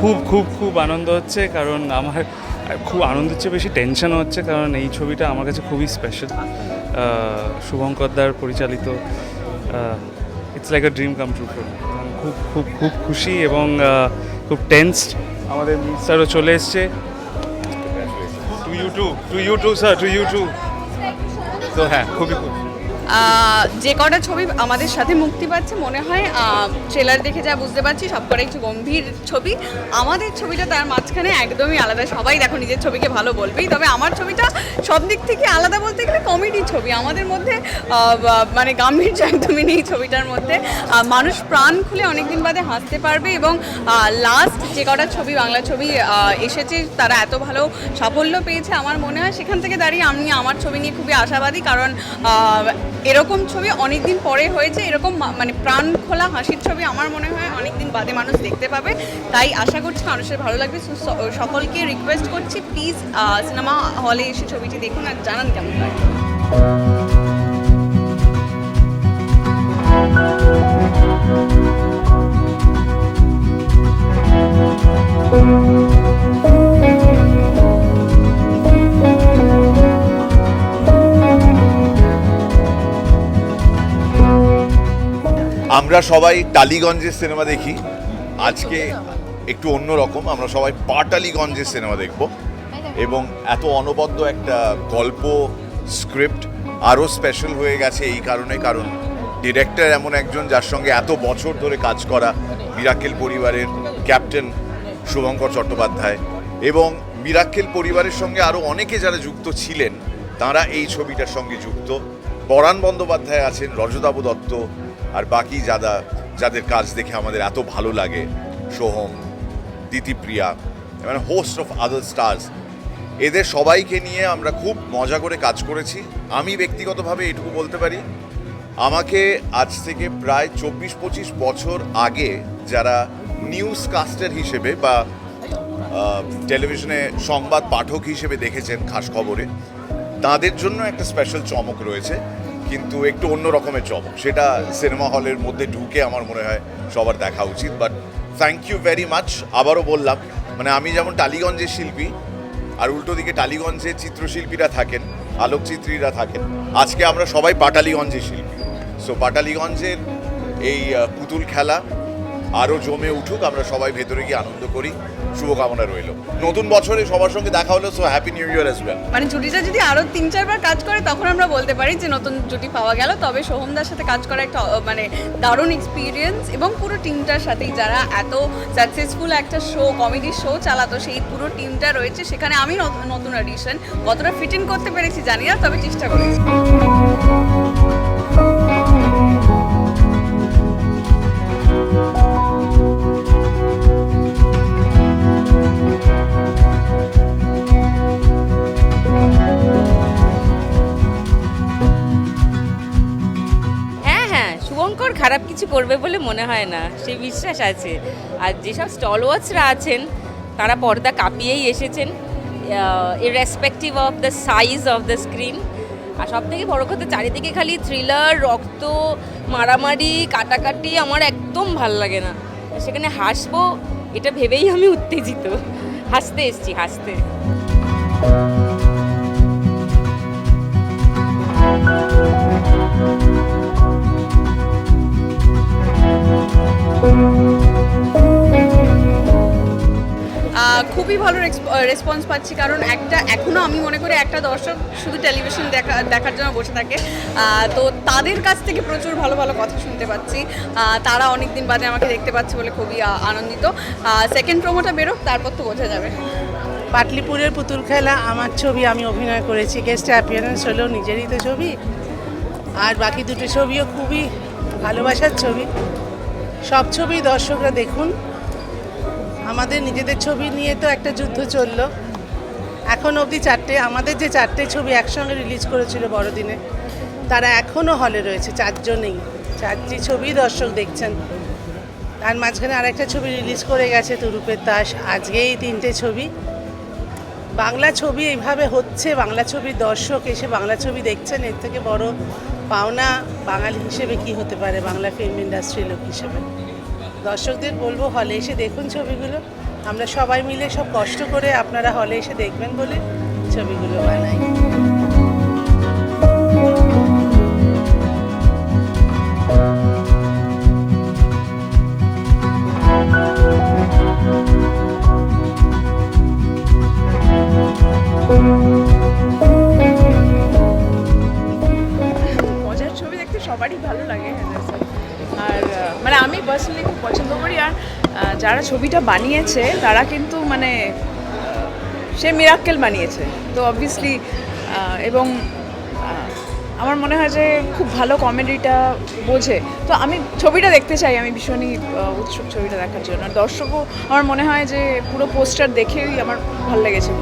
খুব খুব খুব আনন্দ হচ্ছে, কারণ আমার খুব আনন্দের চেয়ে বেশি টেনশন হচ্ছে, কারণ এই ছবিটা আমার কাছে খুবই স্পেশাল শুভঙ্করদার পরিচালিত it's like a dream come true for খুব খুব খুব খুশি এবং খুব টেন্সড আমাদের স্যারও চলে এসছে। To you too to you too sir to you too তো হ্যাঁ খুবই খুশি যে কটা ছবি আমাদের সাথে মুক্তি পাচ্ছে, মনে হয় ট্রেলার দেখে যা বুঝতে পারছি, সব কটা একটু গম্ভীর ছবি। আমাদের ছবিটা তার মাঝখানে একদমই আলাদা। সবাই দেখো, নিজের ছবিকে ভালো বলবেই। তবে আমার ছবিটা সব দিক থেকে আলাদা বলতে গেলে কমেডি ছবি। আমাদের মধ্যে মানে গাম্ভীর্য একদমই নেই ছবিটার মধ্যে। মানুষ প্রাণ খুলে অনেকদিন বাদে হাসতে পারবে এবং লাস্ট যে কটা ছবি, বাংলা ছবি এসেছে, তারা এত ভালো সাফল্য পেয়েছে। আমার মনে হয় সেখান থেকে দাঁড়িয়ে আমি আমার ছবি নিয়ে খুবই আশাবাদী। কারণ এরকম ছবি অনেক দিন পরে হয়েছে, এরকম মানে প্রাণ খোলা হাসির ছবি আমার মনে হয় অনেক দিন বাদে মানুষ দেখতে পাবে। তাই আশা করছি মানুষের ভালো লাগবে। সকলকে রিকোয়েস্ট করছি প্লিজ সিনেমা হলে এসে ছবিটি দেখুন আর জানান কেমন লাগে। আমরা সবাই টালিগঞ্জের সিনেমা দেখি। আজকে একটু অন্যরকম আমরা সবাই পাটালিগঞ্জের সিনেমা দেখব। এবং এত অনবদ্য একটা গল্প, স্ক্রিপ্ট আরও স্পেশাল হয়ে গেছে এই কারণে, কারণ ডিরেক্টর এমন একজন যার সঙ্গে এত বছর ধরে কাজ করা মিরাক্কেল পরিবারের ক্যাপ্টেন শুভঙ্কর চট্টোপাধ্যায় এবং মিরাক্কেল পরিবারের সঙ্গে আরও অনেকে যারা যুক্ত ছিলেন, তারা এই ছবিটার সঙ্গে যুক্ত। পরাণ বন্দ্যোপাধ্যায় আছেন রজতাবু দত্ত আর বাকি যারা যাদের কাজ দেখে আমাদের এত ভালো লাগে, সোহম দিতিপ্রিয়া মানে হোস্ট অফ আদার স্টার্স এদের সবাইকে নিয়ে আমরা খুব মজা করে কাজ করেছি। আমি ব্যক্তিগতভাবে এটুকু বলতে পারি, আমাকে আজ থেকে প্রায় চব্বিশ পঁচিশ বছর আগে যারা নিউজ কাস্টার হিসেবে বা টেলিভিশনে সংবাদ পাঠক হিসেবে দেখেছেন খাস খবরে, তাদের জন্য একটা স্পেশাল চমক রয়েছে। কিন্তু একটু অন্য রকমের চমক সেটা সিনেমা হলের মধ্যে ঢুকে আমার মনে হয় সবার দেখা উচিত but thank you very much আবারও বললাম মানে আমি যেমন টালিগঞ্জের শিল্পী, আর উল্টো দিকে টালিগঞ্জের চিত্রশিল্পীরা থাকেন, আলোকচিত্রীরা থাকেন, আজকে আমরা সবাই পাটালিগঞ্জের শিল্পী। সো পাটালিগঞ্জের এই পুতুল খেলা আরও জমে উঠুক, আমরা সবাই ভেতরে গিয়ে আনন্দ করি। শুভকামনা রইল। নতুন বছরে সবার সঙ্গে দেখা হলো so happy new year as well মানে জুটিটা যদি আরও তিন, চারবার কাজ করে, তখন আমরা বলতে পারি যে নতুন জুটি পাওয়া গেল। তবে সোহমদার সাথে কাজ করা একটা মানে দারুণ এক্সপিরিয়েন্স এবং পুরো টিমটার সাথেই যারা এত সাকসেসফুল একটা শো কমেডি শো চালাতো, সেই পুরো টিমটা রয়েছে। সেখানে আমি নত- নতুন অডিশন কতটা ফিট ইন করতে পেরেছি জানি না, তবে চেষ্টা করেছি। কিছু করবে বলে মনে হয় না, সেই বিশ্বাস আছে। আর যেসব স্টলওয়ার্সরা আছেন, তারা পর্দা কাঁপিয়েই এসেছেন irrespective of the size of the screen আর সব থেকে বড় কথা, চারিদিকে খালি থ্রিলার রক্ত, মারামারি, কাটাকাটি, আমার একদম ভালো লাগে না। সেখানে হাসবো, এটা ভেবেই আমি উত্তেজিত। হাসতে এসছি, হাসতে। খুবই ভালো রেসপন্স পাচ্ছি কারণ একটা এখনও আমি মনে করি একটা দর্শক শুধু টেলিভিশন দেখা, দেখার জন্য বসে থাকে। তো তাদের কাছ থেকে প্রচুর ভালো ভালো কথা শুনতে পাচ্ছি। তারা অনেক দিন বাদে আমাকে দেখতে পাচ্ছে বলে খুবই আনন্দিত। সেকেন্ড প্রোমোটা বেরোক, তারপর তো বোঝা যাবে। পাটলিপুরের পুতুল খেলা, আমার ছবি আমি অভিনয় করেছি। গেস্ট অ্যাপিয়ারেন্স হলেও নিজেরই তো ছবি। আর বাকি দুটো ছবিও খুবই ভালোবাসার ছবি। সব ছবি দর্শকরা দেখুন। আমাদের নিজেদের ছবি নিয়ে তো একটা যুদ্ধ চলল। এখন অবধি চারটে, আমাদের যে চারটে ছবি একসঙ্গে রিলিজ করেছিল বড়দিনে, তারা এখনও হলে রয়েছে, চারজনেই। চারটি ছবি দর্শক দেখছেন। তার মাঝখানে আরেকটা ছবি রিলিজ করে গেছে, তুরুপের তাস। আজকে এই তিনটে ছবি বাংলা ছবি এইভাবে হচ্ছে, বাংলা ছবির দর্শক এসে বাংলা ছবি দেখছেন, এর থেকে বড় পাওনা বাঙালি হিসেবে কি হতে পারে, বাংলা ফিল্ম ইন্ডাস্ট্রির লোক হিসেবে? দর্শকদের বলব হলে এসে দেখুন ছবিগুলো। আমরা সবাই মিলে সব কষ্ট করে আপনারা হলে এসে দেখবেন বলে ছবিগুলো বানাই। যারা ছবিটা বানিয়েছে, তারা কিন্তু মানে সে মিরাক্কেল বানিয়েছে। তো অবভিয়াসলি এবং আমার মনে হয় যে খুব ভালো কমেডিটা বোঝে। তো আমি ছবিটা দেখতে চাই, আমি ভীষণই উৎসুক ছবিটা দেখার জন্য। দর্শকও, আমার মনে হয় যে পুরো পোস্টার দেখেই আমার ভালো লেগেছে।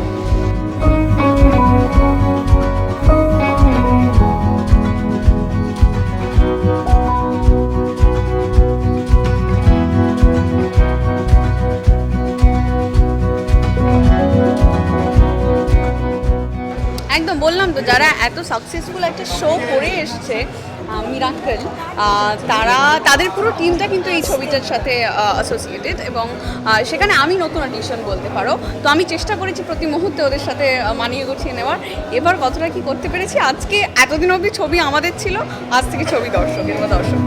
একদম বললাম তো, যারা এত সাকসেসফুল একটা শো করে এসছে মিরাক্কেল তারা, তাদের পুরো টিমটা কিন্তু এই ছবিটার সাথে অ্যাসোসিয়েটেড এবং সেখানে আমি নতুন অডিশন বলতে পারো। তো আমি চেষ্টা করেছি প্রতি মুহূর্তে ওদের সাথে মানিয়ে গুছিয়ে নেওয়ার। এবার কতটা কি করতে পেরেছি, আজকে এতদিন অবধি ছবি আমাদের ছিল, আজ থেকে ছবি দর্শকের বা দর্শক।